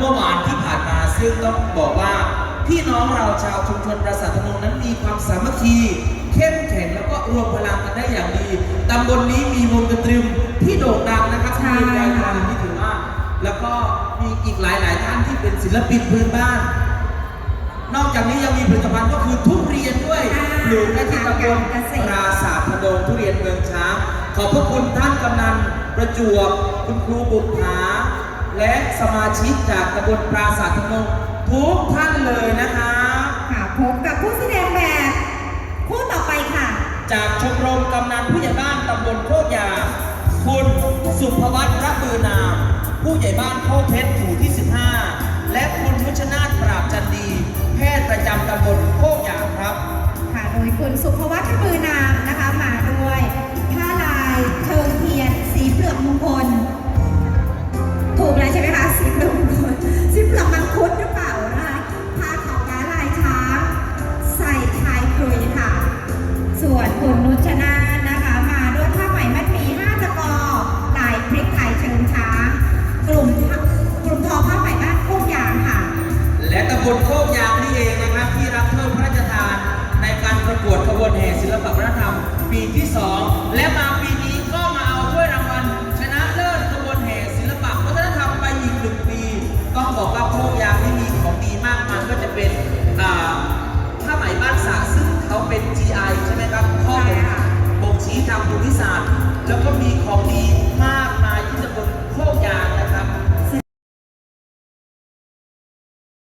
เมื่อวานที่ผ่านมาซึ่งต้องบอกว่า พี่น้องเราชาวชุมชนปราสาทพนมนั้นมีความสามัคคีเข้มแข็งแล้วก็รวมพลังกันได้อย่างดีตำบลนี้มีวงดนตรีที่โด่งดังนะครับใช่มีแรงงานที่ถือว่าแล้วก็มีอีกหลาย ๆ ท่านที่เป็นศิลปินพื้นบ้าน นอกจากนี้ยังมีผลิตภัณฑ์ก็คือทุเรียนด้วยอ่าปลูกได้ที่ตำบลเกษตรปราสาทพนมทุเรียนเมืองช้างขอบพระคุณท่านกำนันประจวบคุณครูบุภา และสมาชิกจากตำบลปราสาทพนมทุกท่านเลยนะคะ ค่ะพบกับผู้แสดงแบบคู่ต่อไปค่ะ จากชมรมกำนันผู้ใหญ่บ้านตำบลโคกยา คุณสุภวัฒน์ระบือนาม ผู้ใหญ่บ้านโคกเพชรหมู่ที่ คนโคกยาวนี่เองนะครับที่รับเพิ่มพระราชทานในการประกวดขบวนแห่ศิลปวัฒนธรรม ปีที่ 2 และมาปีนี้ก็มาเอาถ้วยรางวัลชนะเลิศขบวนแห่ศิลปวัฒนธรรมไปอีกหนึ่งปี ต้องบอกว่าโคกยาวที่มีของดีมากมายก็จะเป็นผ้าไหมบ้านสาซึ่งเขาเป็น GI ใช่ไหมครับข้อบ่งชี้ทางภูมิศาสตร์ แล้วก็มีของดีมาก